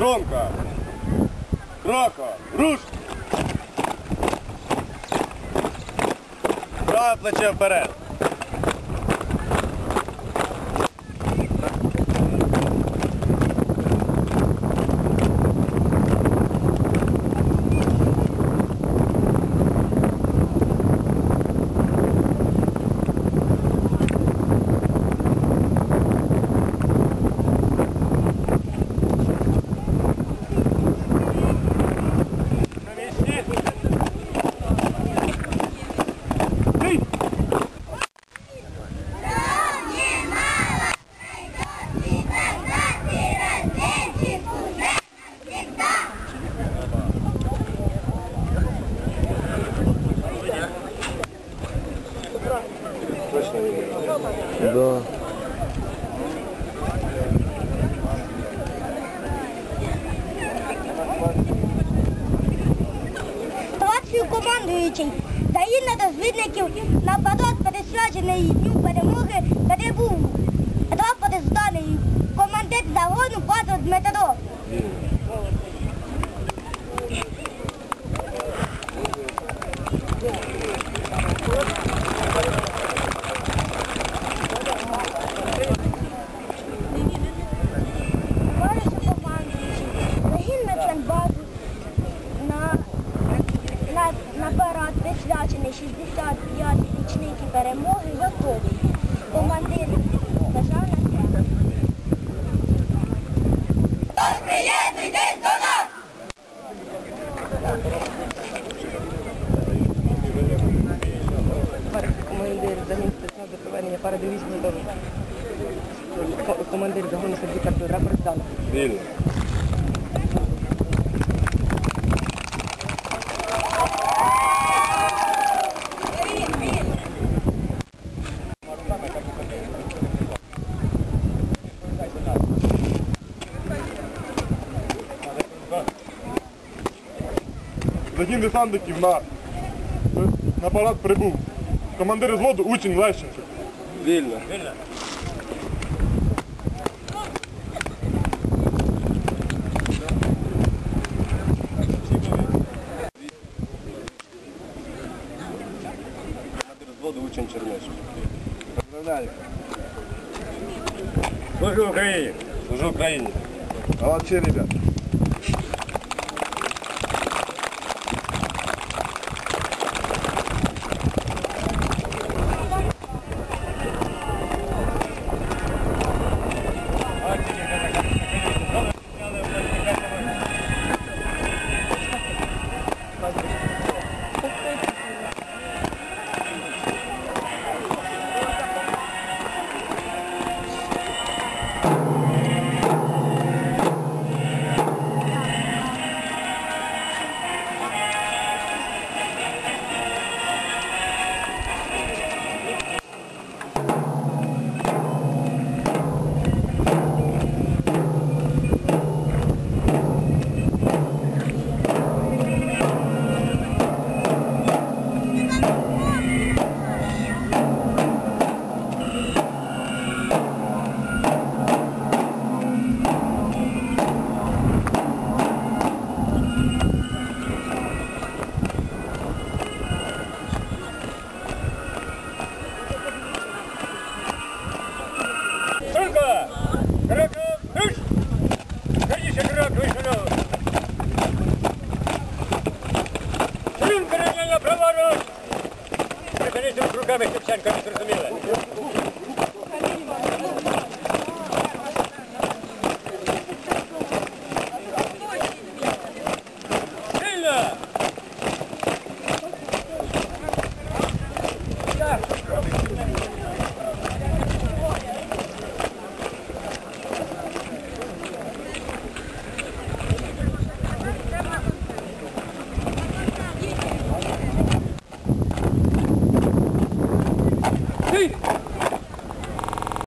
Громко. Кроко. Руш. Праве плече вперед. Да. Товаришів командуючий, країна дозвідників нападок пересвячений дню перемоги 65 річники перемоги готові. Командир державна Командир загін до проведення парадовічного дому. Командир загону Сергій Картура Богдан. Вільно. Загін десантників на, на парад прибув. Командир зводу учень Лещенко. Вільно. Командир взводу учень Чернишин. Поздравляю. Служу Україні. Служу Україні. Молодці, ребят. Програми хлопчанка не зрозуміли.